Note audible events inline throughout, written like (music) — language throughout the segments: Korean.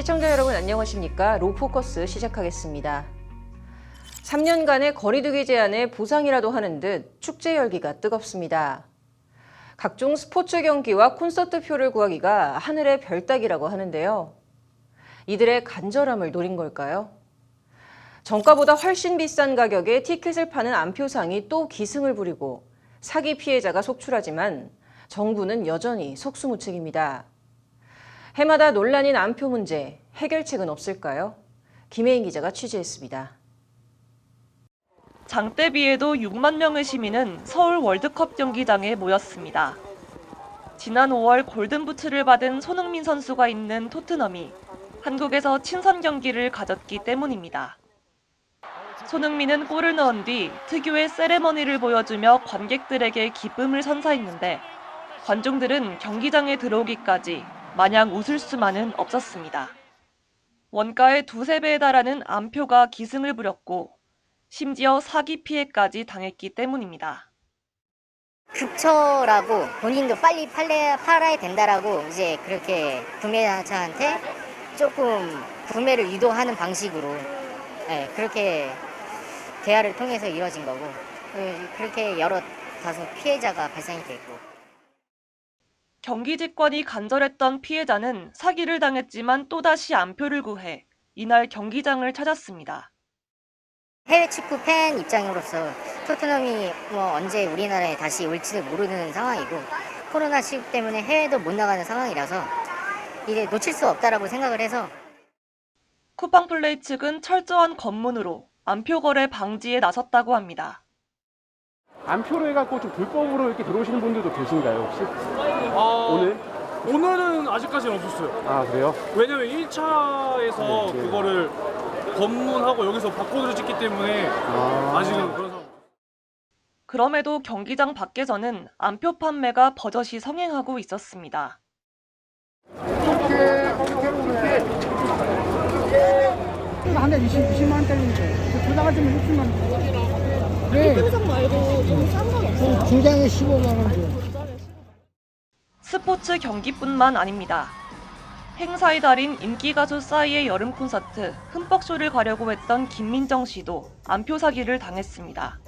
시청자 여러분 안녕하십니까? 로포커스 시작하겠습니다. 3년간의 거리두기 제한에 보상이라도 하는 듯 축제 열기가 뜨겁습니다. 각종 스포츠 경기와 콘서트 표를 구하기가 하늘의 별 따기라고 하는데요. 이들의 간절함을 노린 걸까요? 정가보다 훨씬 비싼 가격에 티켓을 파는 안표상이 또 기승을 부리고 사기 피해자가 속출하지만 정부는 여전히 속수무책입니다. 해마다 논란인 안표 문제 해결책은 없을까요? 김혜인 기자가 취재했습니다. 장대비에도 6만 명의 시민은 서울 월드컵 경기장에 모였습니다. 지난 5월 골든부츠를 받은 손흥민 선수가 있는 토트넘이 한국에서 친선 경기를 가졌기 때문입니다. 손흥민은 골을 넣은 뒤 특유의 세레머니를 보여주며 관객들에게 기쁨을 선사했는데 관중들은 경기장에 들어오기까지 마냥 웃을 수만은 없었습니다. 원가의 두세 배에 달하는 암표가 기승을 부렸고 심지어 사기 피해까지 당했기 때문입니다. 급처라고 본인도 빨리 팔래, 팔아야 된다라고 이제 그렇게 구매자한테 조금 구매를 유도하는 방식으로 예, 그렇게 대화를 통해서 이루어진 거고 예, 그렇게 여러 다소 피해자가 발생이 됐고 경기 직권이 간절했던 피해자는 사기를 당했지만 또다시 암표를 구해 이날 경기장을 찾았습니다. 해외 축구 팬 입장으로서 토트넘이 뭐 언제 우리나라에 다시 올지도 모르는 상황이고 코로나 시국 때문에 해외도 못 나가는 상황이라서 이게 놓칠 수 없다라고 생각을 해서 쿠팡플레이 측은 철저한 검문으로 암표 거래 방지에 나섰다고 합니다. 안표로 해갖고 좀 불법으로 이렇게 들어오시는 분들도 계신가요 혹시? 아, 오늘? 오늘은 아직까지는 없었어요. 아 그래요? 왜냐면 1차에서 네, 네. 그거를 검문하고 여기서 바코드를 찍기 때문에 아, 아직은 그런 상황. 그럼에도 경기장 밖에서는 암표 판매가 버젓이 성행하고 있었습니다. 한대 20, 20만 원짜리인데 두 나가지면 60만 원. 네. 말고 좀싼건 없어요? 두 장에 15만 원이죠. 스포츠 경기뿐만 아닙니다. 행사의 달인 인기 가수 싸이의 여름 콘서트 흠뻑쇼를 가려고 했던 김민정 씨도 암표 사기를 당했습니다.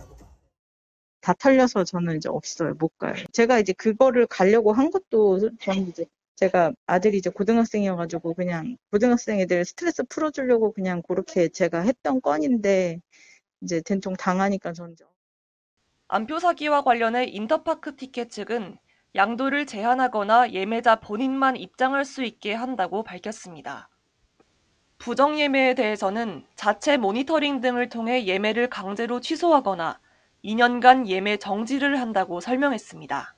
다 털려서 저는 이제 없어요. 못 가요. 제가 이제 그거를 가려고 한 것도 저는 이제 제가 아들이 이제 고등학생이어가지고 그냥 고등학생 애들 스트레스 풀어주려고 그냥 그렇게 제가 했던 건인데 이제 된통 당하니까 이제 암표 사기와 관련해 인터파크 티켓 측은 양도를 제한하거나 예매자 본인만 입장할 수 있게 한다고 밝혔습니다. 부정 예매에 대해서는 자체 모니터링 등을 통해 예매를 강제로 취소하거나 2년간 예매 정지를 한다고 설명했습니다.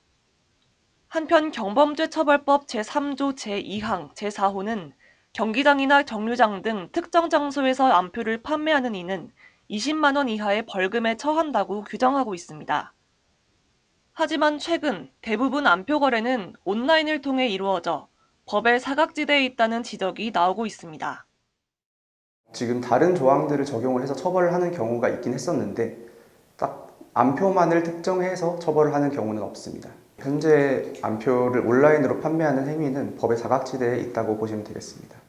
한편 경범죄처벌법 제3조 제2항 제4호는 경기장이나 정류장 등 특정 장소에서 암표를 판매하는 이는 20만 원 이하의 벌금에 처한다고 규정하고 있습니다. 하지만 최근 대부분 암표 거래는 온라인을 통해 이루어져 법의 사각지대에 있다는 지적이 나오고 있습니다. 지금 다른 조항들을 적용을 해서 처벌을 하는 경우가 있긴 했었는데 딱 암표만을 특정해서 처벌을 하는 경우는 없습니다. 현재 암표를 온라인으로 판매하는 행위는 법의 사각지대에 있다고 보시면 되겠습니다.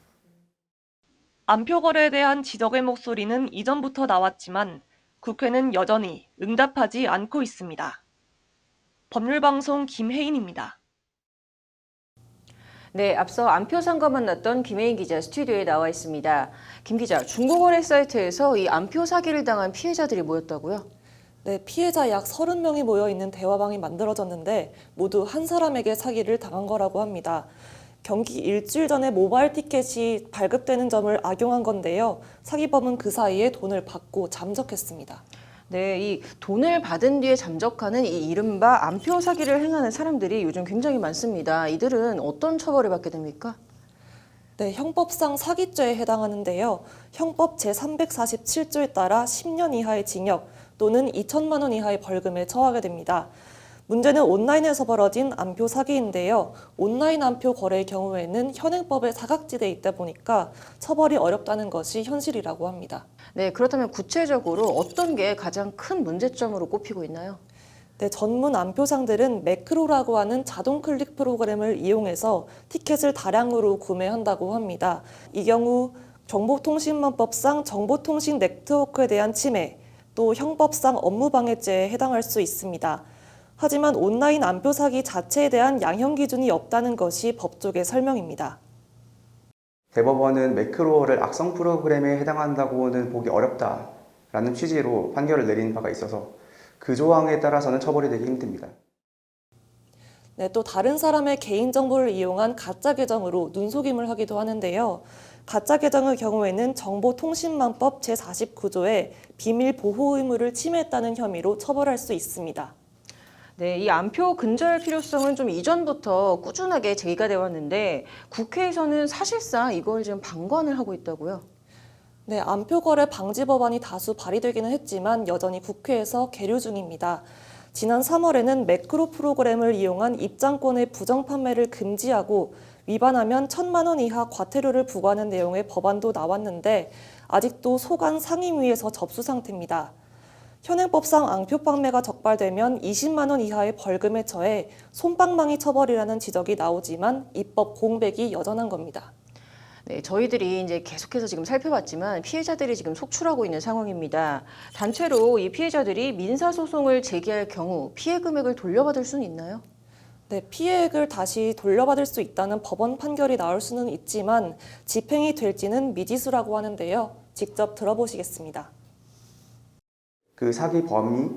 암표 거래에 대한 지적의 목소리는 이전부터 나왔지만 국회는 여전히 응답하지 않고 있습니다. 법률방송 김혜인입니다. 네, 앞서 안표상과 만났던 김혜인 기자 스튜디오에 나와 있습니다. 김 기자, 중고거래 사이트에서 이 안표 사기를 당한 피해자들이 모였다고요? 네, 피해자 약 30명이 모여 있는 대화방이 만들어졌는데 모두 한 사람에게 사기를 당한 거라고 합니다. 경기 일주일 전에 모바일 티켓이 발급되는 점을 악용한 건데요. 사기범은 그 사이에 돈을 받고 잠적했습니다. 네, 이 돈을 받은 뒤에 잠적하는 이 이른바 안표 사기를 행하는 사람들이 요즘 굉장히 많습니다. 이들은 어떤 처벌을 받게 됩니까? 네, 형법상 사기죄에 해당하는데요. 형법 제347조에 따라 10년 이하의 징역 또는 2천만 원 이하의 벌금에 처하게 됩니다. 문제는 온라인에서 벌어진 암표 사기인데요. 온라인 암표 거래의 경우에는 현행법의 사각지대에 있다 보니까 처벌이 어렵다는 것이 현실이라고 합니다. 네, 그렇다면 구체적으로 어떤 게 가장 큰 문제점으로 꼽히고 있나요? 네, 전문 안표상들은 매크로라고 하는 자동 클릭 프로그램을 이용해서 티켓을 다량으로 구매한다고 합니다. 이 경우 정보통신망법상 정보통신 네트워크에 대한 침해, 또 형법상 업무방해죄에 해당할 수 있습니다. 하지만 온라인 안표 사기 자체에 대한 양형 기준이 없다는 것이 법조계 설명입니다. 대법원은 매크로어를 악성 프로그램에 해당한다고는 보기 어렵다라는 취지로 판결을 내린 바가 있어서 그 조항에 따라서는 처벌이 되기 힘듭니다. 네, 또 다른 사람의 개인정보를 이용한 가짜 계정으로 눈속임을 하기도 하는데요. 가짜 계정의 경우에는 정보통신망법 제49조에 비밀 보호 의무를 침해했다는 혐의로 처벌할 수 있습니다. 네, 이 안표 근절 필요성은 좀 이전부터 꾸준하게 제기가 되어 왔는데 국회에서는 사실상 이걸 지금 방관을 하고 있다고요. 네, 안표 거래 방지 법안이 다수 발의되기는 했지만 여전히 국회에서 계류 중입니다. 지난 3월에는 매크로 프로그램을 이용한 입장권의 부정 판매를 금지하고 위반하면 천만 원 이하 과태료를 부과하는 내용의 법안도 나왔는데 아직도 소관 상임위에서 접수 상태입니다. 현행법상 앙표 판매가 적발되면 20만 원 이하의 벌금에 처해 솜방망이 처벌이라는 지적이 나오지만 입법 공백이 여전한 겁니다. 네, 저희들이 이제 계속해서 지금 살펴봤지만 피해자들이 지금 속출하고 있는 상황입니다. 단체로 이 피해자들이 민사소송을 제기할 경우 피해 금액을 돌려받을 수는 있나요? 네, 피해액을 다시 돌려받을 수 있다는 법원 판결이 나올 수는 있지만 집행이 될지는 미지수라고 하는데요. 직접 들어보시겠습니다. 그 사기 범이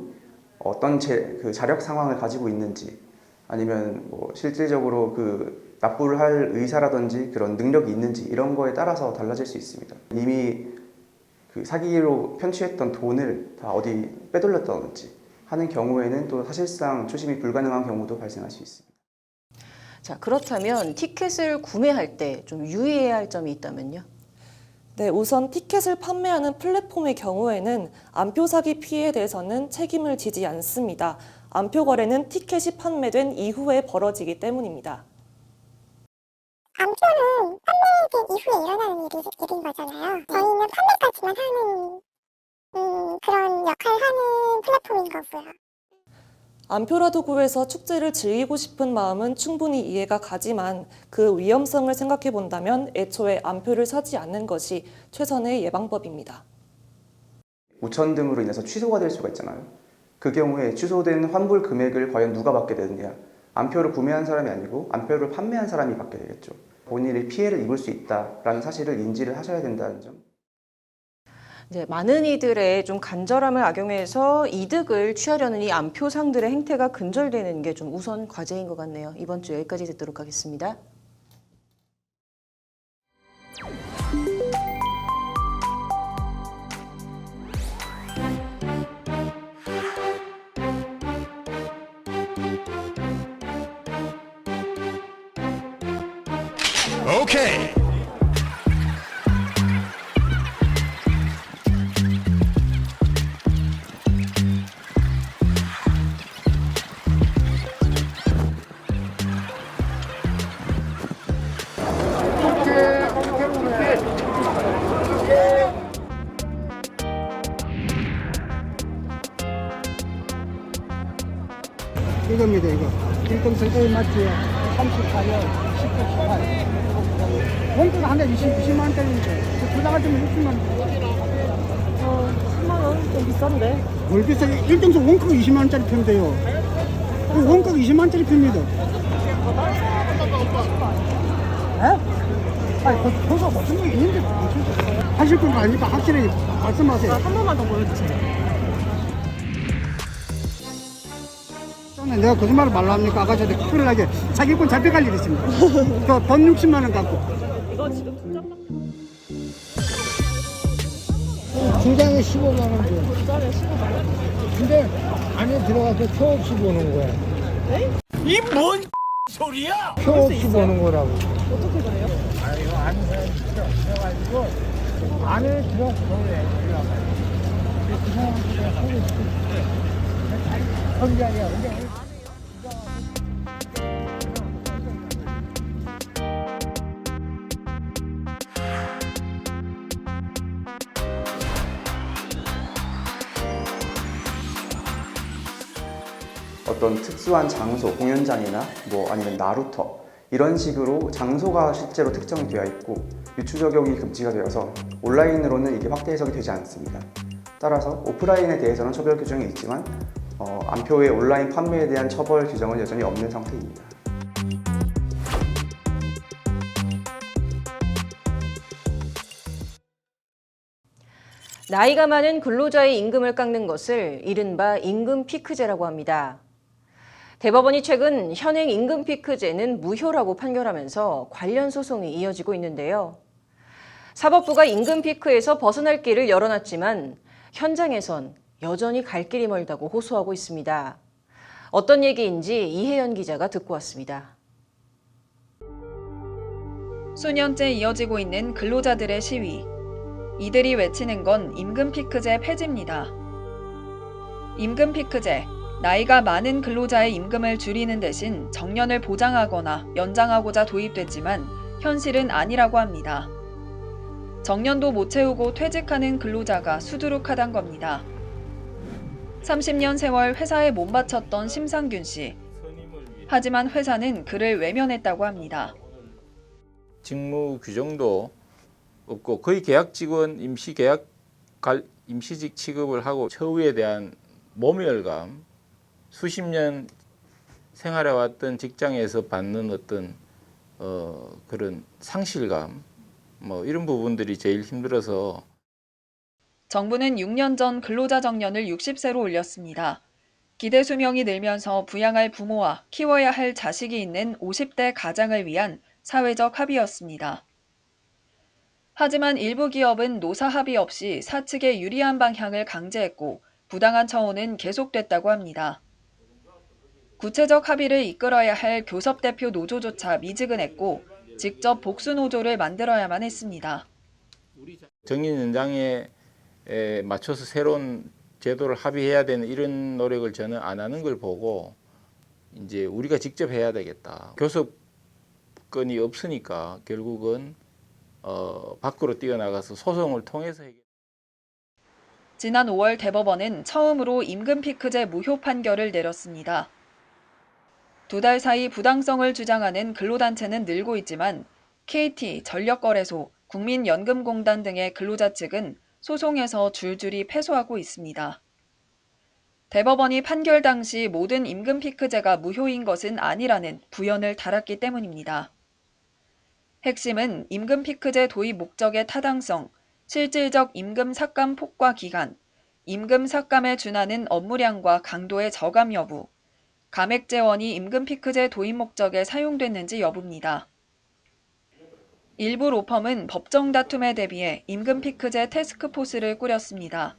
어떤 제, 그 자력 상황을 가지고 있는지 아니면 뭐 실질적으로 그 납부를 할 의사라든지 그런 능력이 있는지 이런 거에 따라서 달라질 수 있습니다. 이미 그 사기로 편취했던 돈을 다 어디 빼돌렸다든지 하는 경우에는 또 사실상 추심이 불가능한 경우도 발생할 수 있습니다. 자, 그렇다면 티켓을 구매할 때 좀 유의해야 할 점이 있다면요? 네, 우선 티켓을 판매하는 플랫폼의 경우에는 안표 사기 피해에 대해서는 책임을 지지 않습니다. 안표 거래는 티켓이 판매된 이후에 벌어지기 때문입니다. 암표는 판매된 이후에 일어나는 일이, 일인 거잖아요. 저희는 판매까지만 하는 음, 그런 역할을 하는 플랫폼인 거고요. 안표라도 구해서 축제를 즐기고 싶은 마음은 충분히 이해가 가지만 그 위험성을 생각해 본다면 애초에 안표를 사지 않는 것이 최선의 예방법입니다. 우천 등으로 인해서 취소가 될 수가 있잖아요. 그 경우에 취소된 환불 금액을 과연 누가 받게 되느냐? 안표를 구매한 사람이 아니고 안표를 판매한 사람이 받게 되겠죠. 본인이 피해를 입을 수 있다라는 사실을 인지를 하셔야 된다는 점. 이제 많은 이들의 좀 간절함을 악용해서 이득을 취하려는 이 안표상들의 행태가 근절되는 게 좀 우선 과제인 것 같네요. 이번 주 여기까지 듣도록 하겠습니다. Okay. 이 20만 원짜리 편인데요. 그 원가가 20만 원짜리 편입니다. 에? 아니, 거- 거기서 무슨 게 있는데, 하실 건 아니까 확실히 말씀하세요. 한 번만 더 보여주세요. 내가 거짓말을 말로 합니까? 아가씨한테 큰일 나게 자기권 잡혀갈 일이 있습니다. (laughs) 그돈 60만 원 갖고. 이거 지금 두 장에 15만 원 줘. 두 장에 15만 원? 근데 안에 들어가서 표 없이 보는 거야. 이 뭔 소리야? 표 없이 보는 거라고. 어떻게 그래요? 아유, 필요 없어가지고 안에 들어가서 보래. 그 사람한테 내가 하고 싶어. 성장이야. 근데 어떤 특수한 장소, 공연장이나 뭐 아니면 나루터 이런 식으로 장소가 실제로 특정이 되어 있고 유추 적용이 금지가 되어서 온라인으로는 이게 확대 해석이 되지 않습니다. 따라서 오프라인에 대해서는 처벌 규정이 있지만 어, 암표의 온라인 판매에 대한 처벌 규정은 여전히 없는 상태입니다. 나이가 많은 근로자의 임금을 깎는 것을 이른바 임금 피크제라고 합니다. 대법원이 최근 현행 임금 피크제는 무효라고 판결하면서 관련 소송이 이어지고 있는데요. 사법부가 임금 피크에서 벗어날 길을 열어놨지만 현장에선 여전히 갈 길이 멀다고 호소하고 있습니다. 어떤 얘기인지 이혜연 기자가 듣고 왔습니다. 수년째 이어지고 있는 근로자들의 시위. 이들이 외치는 건 임금 피크제 폐지입니다. 임금 피크제, 나이가 많은 근로자의 임금을 줄이는 대신 정년을 보장하거나 연장하고자 도입됐지만 현실은 아니라고 합니다. 정년도 못 채우고 퇴직하는 근로자가 수두룩하단 겁니다. 30년 세월 회사에 못 바쳤던 심상균 씨. 하지만 회사는 그를 외면했다고 합니다. 직무 규정도 없고 거의 계약 직원 임시 계약 갈 임시직 취급을 하고 처우에 대한 모멸감 수십 년 생활해 왔던 직장에서 받는 어떤 어 그런 상실감 뭐 이런 부분들이 제일 힘들어서 정부는 6년 전 근로자 정년을 60세로 올렸습니다. 기대 수명이 늘면서 부양할 부모와 키워야 할 자식이 있는 50대 가장을 위한 사회적 합의였습니다. 하지만 일부 기업은 노사 합의 없이 사측에 유리한 방향을 강제했고 부당한 처우는 계속됐다고 합니다. 구체적 합의를 이끌어야 할 교섭 대표 노조조차 미지근했고 직접 복수 노조를 만들어야만 했습니다. 정년 연장에 에 맞춰서 새로운 제도를 합의해야 되는 이런 노력을 저는 안 하는 걸 보고 이제 우리가 직접 해야 되겠다. 교섭권이 없으니까 결국은 어, 밖으로 뛰어나가서 소송을 통해서 해결. 지난 5월 대법원은 처음으로 임금 피크제 무효 판결을 내렸습니다. 두 달 사이 부당성을 주장하는 근로단체는 늘고 있지만 KT, 전력거래소, 국민연금공단 등의 근로자 측은 소송에서 줄줄이 패소하고 있습니다. 대법원이 판결 당시 모든 임금 피크제가 무효인 것은 아니라는 부연을 달았기 때문입니다. 핵심은 임금 피크제 도입 목적의 타당성, 실질적 임금 삭감 폭과 기간, 임금 삭감에 준하는 업무량과 강도의 저감 여부, 감액 재원이 임금 피크제 도입 목적에 사용됐는지 여부입니다. 일부 로펌은 법정 다툼에 대비해 임금 피크제 태스크포스를 꾸렸습니다.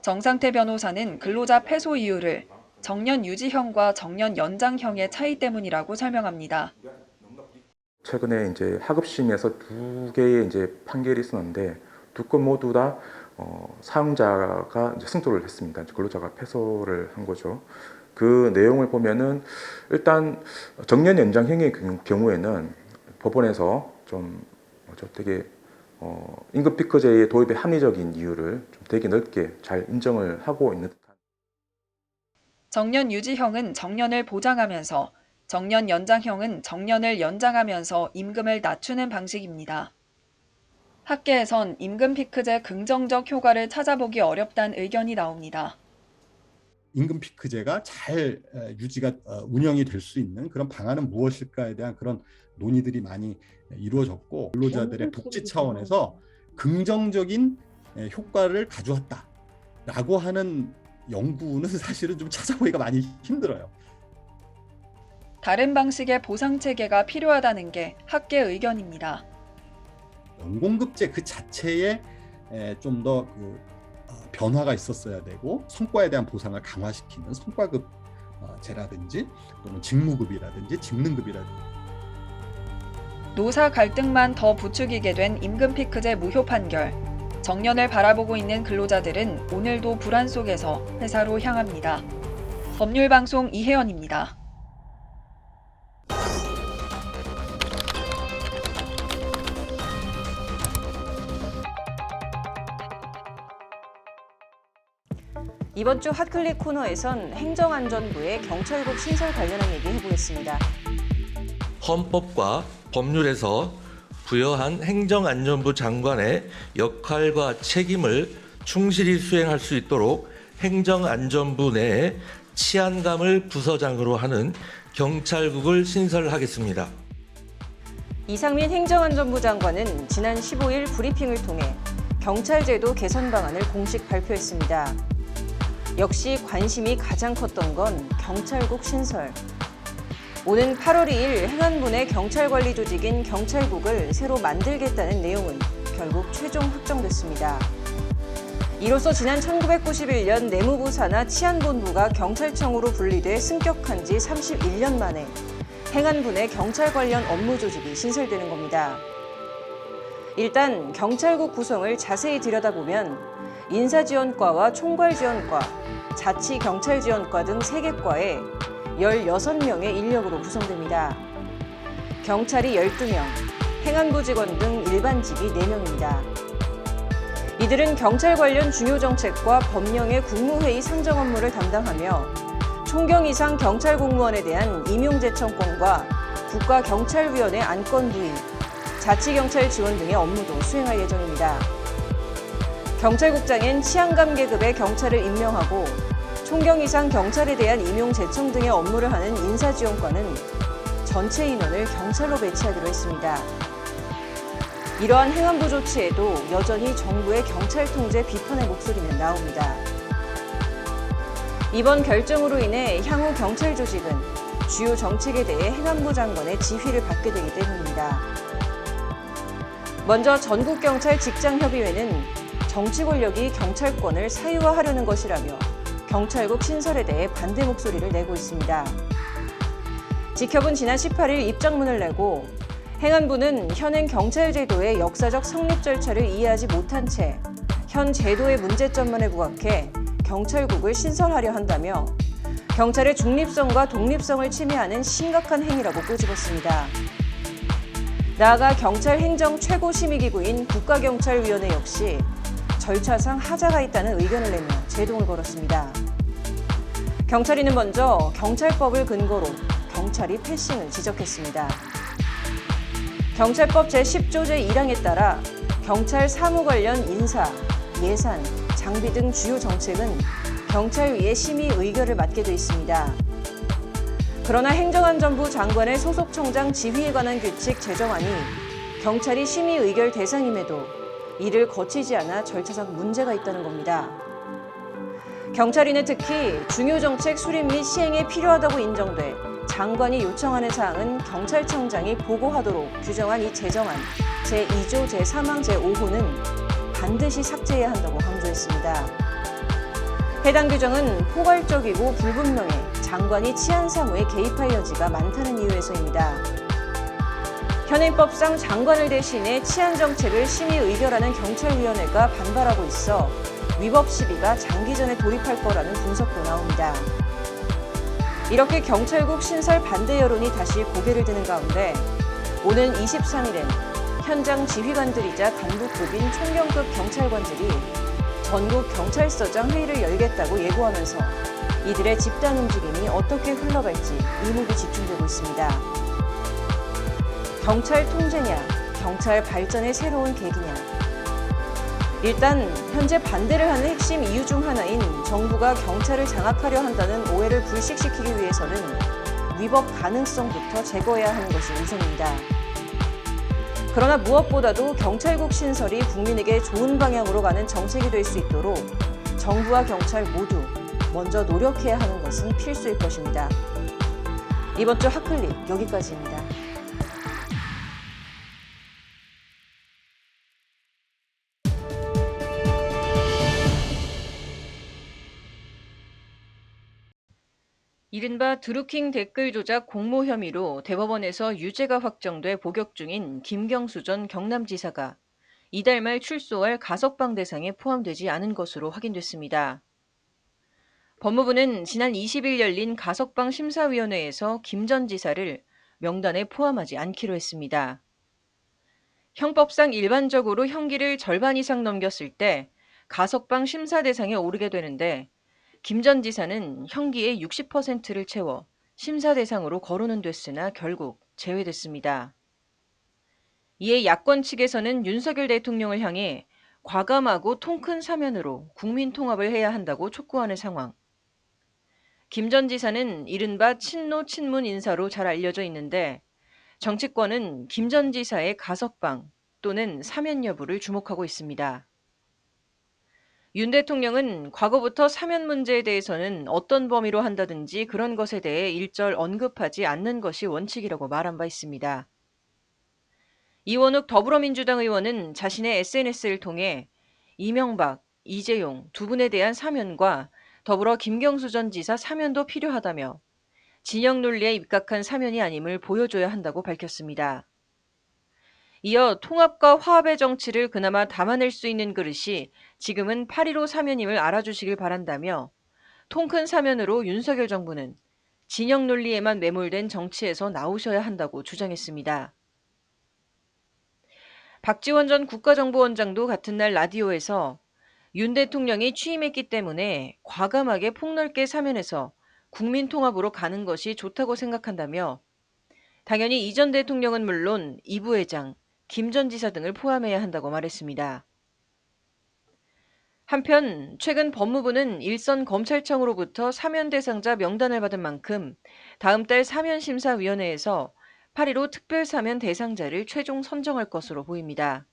정상태 변호사는 근로자 패소 이유를 정년 유지형과 정년 연장형의 차이 때문이라고 설명합니다. 최근에 이제 하급심에서 두 개의 이제 판결이 있었는데 두 건 모두 다 어, 사용자가 승소를 했습니다. 근로자가 패소를 한 거죠. 그 내용을 보면은 일단 정년 연장형의 경우에는 법원에서 좀 되게 어, 임금 피크제의 도입의 합리적인 이유를 좀 되게 넓게 잘 인정을 하고 있는 듯한. 정년 유지형은 정년을 보장하면서 정년 연장형은 정년을 연장하면서 임금을 낮추는 방식입니다. 학계에선 임금 피크제 긍정적 효과를 찾아보기 어렵다는 의견이 나옵니다. 임금 피크제가 잘 유지가 운영이 될 수 있는 그런 방안은 무엇일까에 대한 그런 논의들이 많이 이루어졌고 근로자들의 복지 차원에서 긍정적인 효과를 가져왔다라고 하는 연구는 (laughs) 사실은 좀 찾아보기가 많이 힘들어요. 다른 방식의 보상 체계가 필요하다는 게 학계 의견입니다. 연공급제 그 자체에 좀더 그 변화가 있었어야 되고 성과에 대한 보상을 강화시키는 성과급 제라든지 또는 직무급이라든지 직능급이라든지 노사 갈등만 더 부추기게 된 임금 피크제 무효 판결. 정년을 바라보고 있는 근로자들은 오늘도 불안 속에서 회사로 향합니다. 법률 방송 이혜연입니다. 이번 주 핫클릭 코너에선 행정안전부의 경찰국 신설 관련한 얘기 해보겠습니다. 헌법과 법률에서 부여한 행정안전부 장관의 역할과 책임을 충실히 수행할 수 있도록 행정안전부 내에 치안감을 부서장으로 하는 경찰국을 신설하겠습니다. 이상민 행정안전부 장관은 지난 15일 브리핑을 통해 경찰제도 개선 방안을 공식 발표했습니다. 역시 관심이 가장 컸던 건 경찰국 신설. 오는 8월 2일 행안부 내 경찰관리 조직인 경찰국을 새로 만들겠다는 내용은 결국 최종 확정됐습니다. 이로써 지난 1991년 내무부 산하 치안본부가 경찰청으로 분리돼 승격한 지 31년 만에 행안부 내 경찰 관련 업무 조직이 신설되는 겁니다. 일단 경찰국 구성을 자세히 들여다보면 인사지원과와 총괄지원과, 자치경찰지원과 등 3개 과에 16명의 인력으로 구성됩니다. 경찰이 12명, 행안부 직원 등 일반직이 4명입니다. 이들은 경찰 관련 중요 정책과 법령의 국무회의 상정 업무를 담당하며 총경 이상 경찰 공무원에 대한 임용 제청권과 국가경찰위원회 안건 부임, 자치경찰 지원 등의 업무도 수행할 예정입니다. 경찰국장엔 치안감 계급의 경찰을 임명하고 총경 이상 경찰에 대한 임용 제청 등의 업무를 하는 인사지원과는 전체 인원을 경찰로 배치하기로 했습니다. 이러한 행안부 조치에도 여전히 정부의 경찰 통제 비판의 목소리는 나옵니다. 이번 결정으로 인해 향후 경찰 조직은 주요 정책에 대해 행안부 장관의 지휘를 받게 되기 때문입니다. 먼저 전국경찰 직장협의회는 정치 권력이 경찰권을 사유화하려는 것이라며 경찰국 신설에 대해 반대 목소리를 내고 있습니다. 직협은 지난 18일 입장문을 내고 행안부는 현행 경찰 제도의 역사적 성립 절차를 이해하지 못한 채 현 제도의 문제점만에 부각해 경찰국을 신설하려 한다며 경찰의 중립성과 독립성을 침해하는 심각한 행위라고 꼬집었습니다. 나아가 경찰 행정 최고 심의기구인 국가경찰위원회 역시 절차상 하자가 있다는 의견을 내며 제동을 걸었습니다. 경찰위는 먼저 경찰법을 근거로 경찰이 패싱을 지적했습니다. 경찰법 제10조 제1항에 따라 경찰 사무 관련 인사, 예산, 장비 등 주요 정책은 경찰위의 심의 의결을 맡게 돼 있습니다. 그러나 행정안전부 장관의 소속청장 지휘에 관한 규칙 제정안이 경찰이 심의 의결 대상임에도 이를 거치지 않아 절차상 문제가 있다는 겁니다. 경찰위는 특히 중요 정책 수립 및 시행에 필요하다고 인정돼 장관이 요청하는 사항은 경찰청장이 보고하도록 규정한 이 제정안 제2조 제3항 제5호는 반드시 삭제해야 한다고 강조했습니다. 해당 규정은 포괄적이고 불분명해 장관이 치안 사무에 개입할 여지가 많다는 이유에서입니다. 현행법상 장관을 대신해 치안 정책을 심의 의결하는 경찰위원회가 반발하고 있어 위법 시비가 장기전에 돌입할 거라는 분석도 나옵니다. 이렇게 경찰국 신설 반대 여론이 다시 고개를 드는 가운데 오는 23일엔 현장 지휘관들이자 간부급인 총경급 경찰관들이 전국 경찰서장 회의를 열겠다고 예고하면서 이들의 집단 움직임이 어떻게 흘러갈지 의목이 집중되고 있습니다. 경찰 통제냐, 경찰 발전의 새로운 계기냐. 일단 현재 반대를 하는 핵심 이유 중 하나인 정부가 경찰을 장악하려 한다는 오해를 불식시키기 위해서는 위법 가능성부터 제거해야 하는 것이 우선입니다. 그러나 무엇보다도 경찰국 신설이 국민에게 좋은 방향으로 가는 정책이 될 수 있도록 정부와 경찰 모두 먼저 노력해야 하는 것은 필수일 것입니다. 이번 주 핫클릭 여기까지입니다. 이른바 드루킹 댓글 조작 공모 혐의로 대법원에서 유죄가 확정돼 복역 중인 김경수 전 경남지사가 이달 말 출소할 가석방 대상에 포함되지 않은 것으로 확인됐습니다. 법무부는 지난 20일 열린 가석방 심사위원회에서 김 전 지사를 명단에 포함하지 않기로 했습니다. 형법상 일반적으로 형기를 절반 이상 넘겼을 때 가석방 심사 대상에 오르게 되는데 김 전 지사는 형기의 60%를 채워 심사 대상으로 거론은 됐으나 결국 제외됐습니다. 이에 야권 측에서는 윤석열 대통령을 향해 과감하고 통 큰 사면으로 국민 통합을 해야 한다고 촉구하는 상황. 김 전 지사는 이른바 친노 친문 인사로 잘 알려져 있는데 정치권은 김 전 지사의 가석방 또는 사면 여부를 주목하고 있습니다. 윤 대통령은 과거부터 사면 문제에 대해서는 어떤 범위로 한다든지 그런 것에 대해 일절 언급하지 않는 것이 원칙이라고 말한 바 있습니다. 이원욱 더불어민주당 의원은 자신의 SNS를 통해 이명박, 이재용 두 분에 대한 사면과 더불어 김경수 전 지사 사면도 필요하다며 진영 논리에 입각한 사면이 아님을 보여줘야 한다고 밝혔습니다. 이어 통합과 화합의 정치를 그나마 담아낼 수 있는 그릇이 지금은 8.15 사면임을 알아주시길 바란다며 통큰 사면으로 윤석열 정부는 진영 논리에만 매몰된 정치에서 나오셔야 한다고 주장했습니다. 박지원 전 국가정보원장도 같은 날 라디오에서 윤 대통령이 취임했기 때문에 과감하게 폭넓게 사면해서 국민 통합으로 가는 것이 좋다고 생각한다며 당연히 이 전 대통령은 물론 이 부회장, 김 전 지사 등을 포함해야 한다고 말했습니다. 한편 최근 법무부는 일선 검찰청으로부터 사면 대상자 명단을 받은 만큼 다음 달 사면심사위원회에서 8.15 특별사면 대상자를 최종 선정할 것으로 보입니다.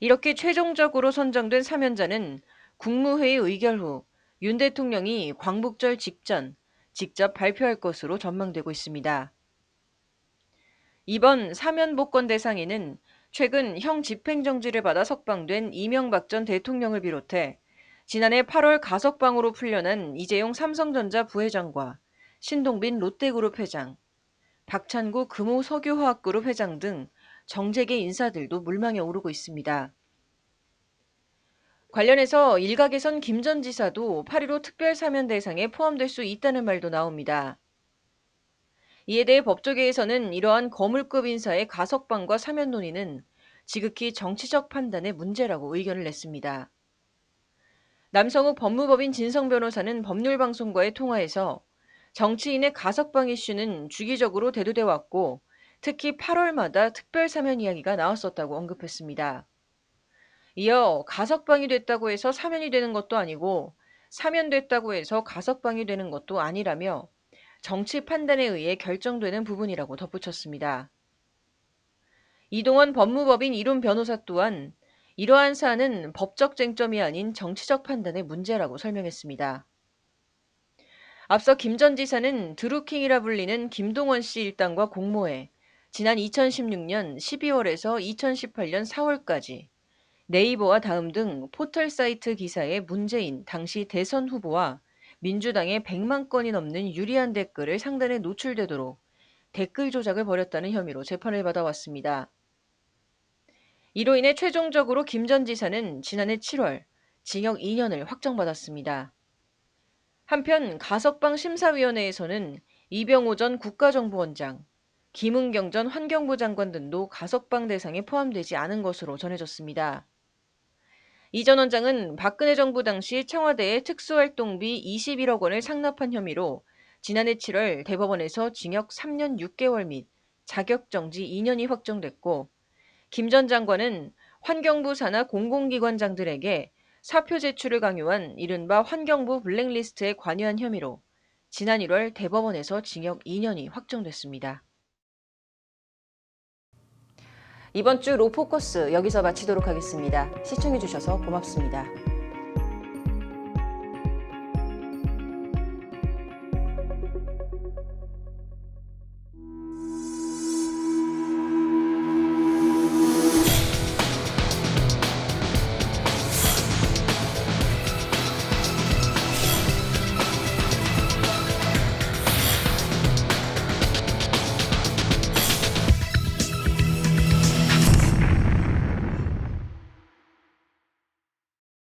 이렇게 최종적으로 선정된 사면자는 국무회의 의결 후 윤 대통령이 광복절 직전 직접 발표할 것으로 전망되고 있습니다. 이번 사면 복권 대상에는 최근 형 집행정지를 받아 석방된 이명박 전 대통령을 비롯해 지난해 8월 가석방으로 풀려난 이재용 삼성전자 부회장과 신동빈 롯데그룹 회장, 박찬구 금호 석유화학그룹 회장 등 정재계 인사들도 물망에 오르고 있습니다. 관련해서 일각에선 김 전 지사도 8.15 특별사면 대상에 포함될 수 있다는 말도 나옵니다. 이에 대해 법조계에서는 이러한 거물급 인사의 가석방과 사면 논의는 지극히 정치적 판단의 문제라고 의견을 냈습니다. 남성욱 법무법인 진성 변호사는 법률방송과의 통화에서 정치인의 가석방 이슈는 주기적으로 대두돼 왔고 특히 8월마다 특별 사면 이야기가 나왔었다고 언급했습니다. 이어 가석방이 됐다고 해서 사면이 되는 것도 아니고 사면됐다고 해서 가석방이 되는 것도 아니라며 정치 판단에 의해 결정되는 부분이라고 덧붙였습니다. 이동원 법무법인 이론 변호사 또한 이러한 사안은 법적 쟁점이 아닌 정치적 판단의 문제라고 설명했습니다. 앞서 김 전 지사는 드루킹이라 불리는 김동원 씨 일당과 공모해 지난 2016년 12월에서 2018년 4월까지 네이버와 다음 등 포털 사이트 기사에 문재인 당시 대선 후보와 민주당의 100만 건이 넘는 유리한 댓글을 상단에 노출되도록 댓글 조작을 벌였다는 혐의로 재판을 받아왔습니다. 이로 인해 최종적으로 김 전 지사는 지난해 7월 징역 2년을 확정받았습니다. 한편 가석방 심사위원회에서는 이병호 전 국가정보원장, 김은경 전 환경부 장관 등도 가석방 대상에 포함되지 않은 것으로 전해졌습니다. 이 전 원장은 박근혜 정부 당시 청와대에 특수활동비 21억 원을 상납한 혐의로 지난해 7월 대법원에서 징역 3년 6개월 및 자격정지 2년이 확정됐고 김 전 장관은 환경부 산하 공공기관장들에게 사표 제출을 강요한 이른바 환경부 블랙리스트에 관여한 혐의로 지난 1월 대법원에서 징역 2년이 확정됐습니다. 이번 주 로포커스 여기서 마치도록 하겠습니다. 시청해주셔서 고맙습니다.